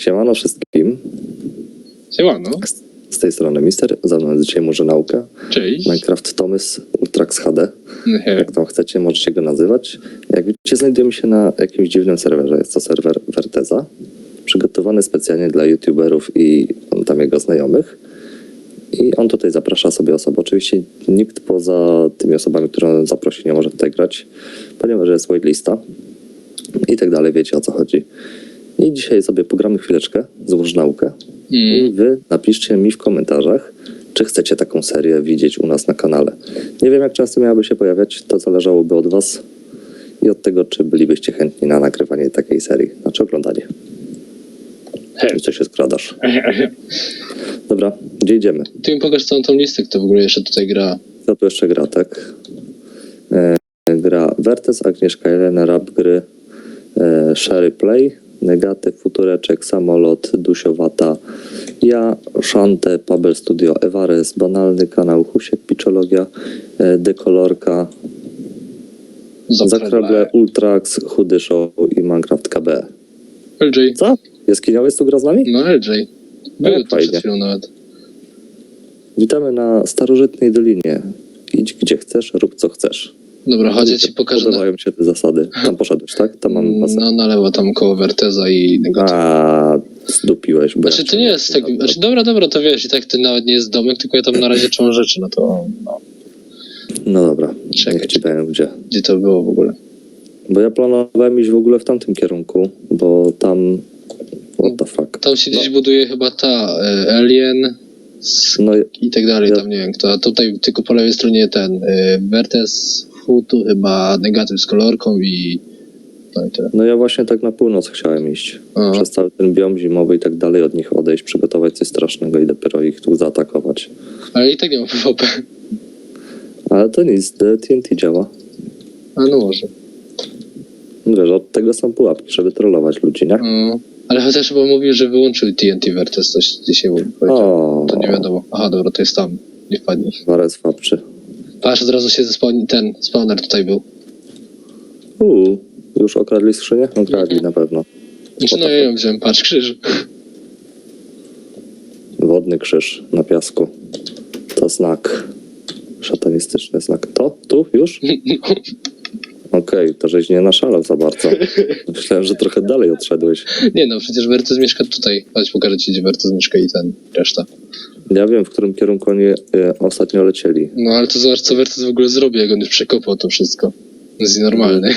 Siemano wszystkim. Siemano. Z tej strony Mister, za mną jest dzisiaj może nauka. Cześć. Minecraft Thomas Ultrax HD, He. jak tam chcecie, możecie go nazywać. Jak widzicie, znajdujemy się na jakimś dziwnym serwerze. Jest to serwer Verteza, przygotowany specjalnie dla youtuberów i tam jego znajomych. I on tutaj zaprasza sobie osoby. Oczywiście nikt poza tymi osobami, które on zaprosi, nie może tutaj grać, ponieważ jest waitlista i tak dalej. Wiecie o co chodzi. I dzisiaj sobie pogramy chwileczkę, złóż naukę. I Mm. wy napiszcie mi w komentarzach, czy chcecie taką serię widzieć u nas na kanale. Nie wiem, jak często miałaby się pojawiać, to zależałoby od was i od tego, czy bylibyście chętni na nagrywanie takiej serii, znaczy oglądanie. He. I co się skradasz. Dobra, gdzie idziemy? Ty mi pokaż całą tą listę, kto w ogóle jeszcze tutaj gra. Co tu jeszcze gra, tak? E, gra Vertes, Agnieszka Jelena, Rap gry, e, Sherry Play, Negatyw, Futureczek, Samolot, Dusiowata, ja, Szante, Pabel Studio, Ewares, Banalny Kanał, Husiek, Piczologia, e, Dekolorka, Zakrable, Ultrax, Chudy Show i Minecraft KB. LJ. Co? Jaskiniowiec tu gra z nami? No LJ. Był tu fajnie. przed chwilą nawet. Witamy na starożytnej dolinie. Idź gdzie chcesz, rób co chcesz. Dobra, chodź, ja ci pokażę. Podobają się te zasady. Tam poszedłeś, tak? Tam mam basen. no na lewo, tam koło Verteza i Negatyw. A, zdupiłeś. bo Znaczy to nie jest tak, znaczy dobra, dobra, to wiesz, i tak to nawet nie jest domek, tylko ja tam na razie trzymam rzeczy, no to no, No dobra, Czekaj. niech ci powiem gdzie. gdzie to było w ogóle. Bo ja planowałem iść w ogóle w tamtym kierunku, bo tam... What the fuck. Tam się gdzieś buduje chyba ta e, Alien s- No i- tak dalej, Ja- tam nie wiem kto, a tutaj tylko po lewej stronie ten e, Vertes, Futu chyba Negatyw z kolorką i no i tyle. no ja właśnie tak na północ chciałem iść. A. Przez cały ten biom zimowy i tak dalej od nich odejść, przygotować coś strasznego i dopiero ich tu zaatakować. Ale i tak nie ma PvP. Ale to nic, TNT działa. A no może. Wiesz, od tego są pułapki, żeby trollować ludzi, nie? No. Ale chociaż chyba mówił, że wyłączył TNT Vertes, coś dzisiaj mówił, To nie wiadomo. Aha, dobra, to jest tam. Nie wpadnij. Wares fabczy. Patrz, od razu się ten spawner tutaj był. Uuu, już okradli skrzynię? Okradli Mhm. na pewno. Znaczy, no ja ją wziąłem, patrz, krzyż. Wodny krzyż na piasku. To znak. Szatanistyczny znak. To? Tu? Już? Okej, to żeś nie naszalał za bardzo. Myślałem, że trochę dalej odszedłeś. Nie no, przecież Vertes mieszka tutaj. Chodź, pokażę ci, gdzie Vertes mieszka i ten, reszta. Ja wiem, w którym kierunku oni e, ostatnio lecieli. No ale to zobacz, co Vertes w ogóle zrobi, jak on już przekopał to wszystko. Jest nienormalny.